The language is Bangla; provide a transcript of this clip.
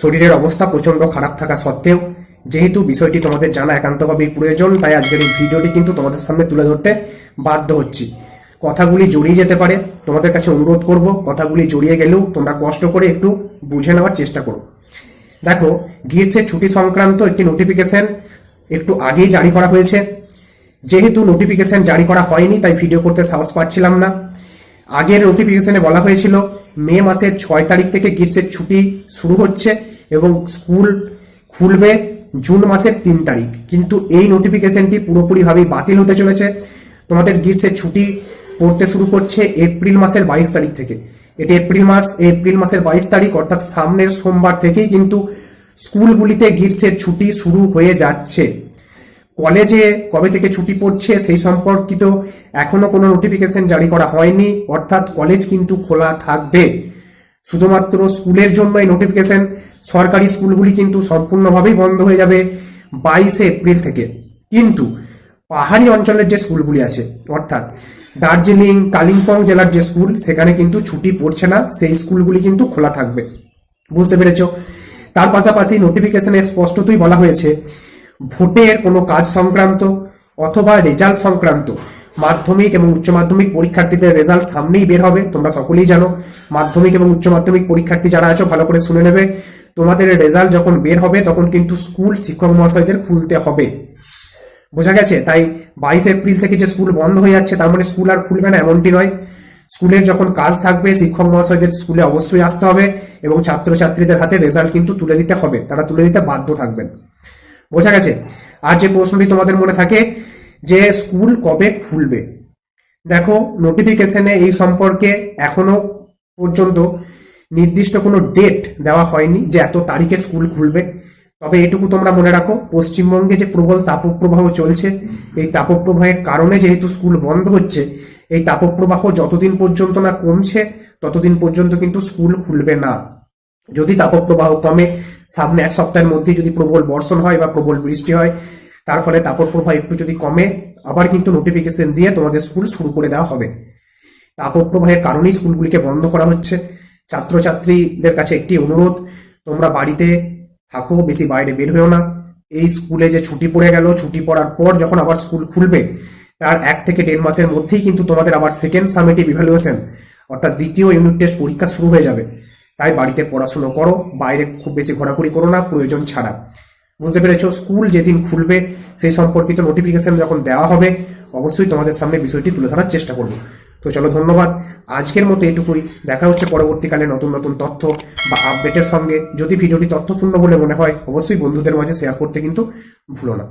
শরীরের অবস্থা প্রচণ্ড খারাপ থাকা সত্ত্বেও, যেহেতু বিষয়টি তোমাদের জানা একান্তভাবেই প্রয়োজন, তাই আজকের এই ভিডিওটি কিন্তু তোমাদের সামনে তুলে ধরতে বাধ্য হচ্ছি। কথাগুলি জড়িয়ে যেতে পারে, তোমাদের কাছে অনুরোধ করব, কথাগুলি জড়িয়ে গেলেও তোমরা কষ্ট করে একটু বুঝে নেওয়ার চেষ্টা করো। দেখো গ্রীষ্মের ছুটি সংক্রান্ত একটি নোটিফিকেশন একটু আগেই জারি করা হয়েছে। যেহেতু নোটিফিকেশন জারি করা হয়নি, তাই ভিডিও করতে সাহস পাচ্ছিলাম না। আগের নোটিফিকেশনে বলা হয়েছিল মে মাসের ছয় তারিখ থেকে গ্রীষ্মের ছুটি শুরু হচ্ছে এবং স্কুল খুলবে জুন মাসের তিন তারিখ। কিন্তু এই নোটিফিকেশনটি পুরোপুরিভাবেই বাতিল হতে চলেছে। তোমাদের গ্রীষ্মের ছুটি পড়তে শুরু করছে এপ্রিল মাসের বাইশ তারিখ থেকে। এটি এপ্রিল মাস, এপ্রিল মাসের বাইশ তারিখ, অর্থাৎ সামনের সোমবার থেকেই কিন্তু স্কুলগুলিতে গ্রীষ্মের ছুটি শুরু হয়ে যাচ্ছে। কলেজে কবে থেকে ছুটি পড়ছে সেই সম্পর্কিত এখনও কোনো নোটিফিকেশন জারি করা হয়নি। অর্থাৎ কলেজ কিন্তু খোলা থাকবে। শুধুমাত্র স্কুলের জন্য এই নোটিফিকেশন সরকারি স্কুলগুলি কিন্তু সম্পূর্ণভাবেই বন্ধ হয়ে যাবে বাইশে এপ্রিল থেকে। কিন্তু পাহাড়ি অঞ্চলের যে স্কুলগুলি আছে, অর্থাৎ দার্জিলিং, কালিম্পং জেলার যে স্কুল, সেখানে কিন্তু ছুটি পড়ছে না, সেই স্কুলগুলি কিন্তু খোলা থাকবে। বুঝতে পেরেছ? তার পাশাপাশি নোটিফিকেশনে স্পষ্টতই বলা হয়েছে ভোটের কোনো কাজ সংক্রান্ত অথবা রেজাল্ট সংক্রান্ত। মাধ্যমিক এবং উচ্চ মাধ্যমিক পরীক্ষার্থীদের রেজাল্ট সামনেই বের হবে, তোমরা সকলেই জানো। মাধ্যমিক এবং উচ্চ মাধ্যমিক পরীক্ষার্থী যারা আছো, ভালো করে শুনে নেবে। তোমাদের রেজাল্ট যখন বের হবে, তখন কিন্তু স্কুল শিক্ষক মহাশয়দের খুলতে হবে। বোঝা গেছে? তাই বাইশ এপ্রিল থেকে যে স্কুল বন্ধ হয়ে যাচ্ছে, তার মানে স্কুল আর খুলবে না, এমনটি নয়। স্কুলের যখন কাজ থাকবে, শিক্ষক মহাশয়দের স্কুলে অবশ্যই আসতে হবে এবং ছাত্রছাত্রীদের হাতে রেজাল্ট কিন্তু তুলে দিতে হবে। তারা তুলে দিতে বাধ্য থাকবেন। বোঝা গেছে? আর যে প্রশ্নটি তোমাদের মনে থাকে যে স্কুল কবে খুলবে? দেখো নোটিফিকেশনে এই সম্পর্কে এখনও পর্যন্ত নির্দিষ্ট কোনো ডেট দেওয়া হয়নি যে এত তারিখে স্কুল খুলবে। তবে এটুকু তোমরা মনে রাখো, পশ্চিমবঙ্গে যে প্রবল তাপপ্রবাহ চলছে, এই তাপপ্রবাহের কারণে যেহেতু স্কুল বন্ধ হচ্ছে, এই তাপপ্রবাহ যতদিন পর্যন্ত না কমছে, ততদিন পর্যন্ত কিন্তু স্কুল খুলবে না। যদি তাপপ্রবাহ কমে, সামনে এক সপ্তাহের মধ্যে যদি প্রবল বর্ষণ হয় বা প্রবল বৃষ্টি হয় তার ফলে তাপপ্রবাহ একটু যদি কমে, আবার কিন্তু নোটিফিকেশন দিয়ে তোমাদের স্কুল শুরু করে দেওয়া হবে। তাপপ্রবাহের কারণেই স্কুলগুলিকে বন্ধ করা হচ্ছে। ছাত্রছাত্রীদের কাছে একটি অনুরোধ, তোমরা বাড়িতে থাকো, বেশি বাইরে বের হয়েও না। এই স্কুলে যে ছুটি পড়ে গেল, ছুটি পড়ার পর যখন আবার স্কুল খুলবে, তার এক থেকে দেড় মাসের মধ্যেই কিন্তু তোমাদের আবার সেকেন্ড সামেটিভ ইভ্যালুয়েশন অর্থাৎ দ্বিতীয় ইউনিট টেস্ট পরীক্ষা শুরু হয়ে যাবে। তাই বাড়িতে পড়াশুনো করো, বাইরে খুব বেশি ঘোরাঘুরি করো না, প্রয়োজন ছাড়া। বুঝতে পেরেছ? স্কুল যেদিন খুলবে, সেই সম্পর্কিত নোটিফিকেশন যখন দেওয়া হবে, অবশ্যই তোমাদের সামনে বিষয়টি তুলে ধরার চেষ্টা করব। তো চলো, ধন্যবাদ। আজকের মতো এটুকুই। দেখা হচ্ছে পরবর্তীকালে নতুন নতুন তথ্য বা আপডেটের সঙ্গে। যদি ভিডিওটি তথ্যপূর্ণ বলে মনে হয়, অবশ্যই বন্ধুদের মাঝে শেয়ার করতে কিন্তু ভুলো না।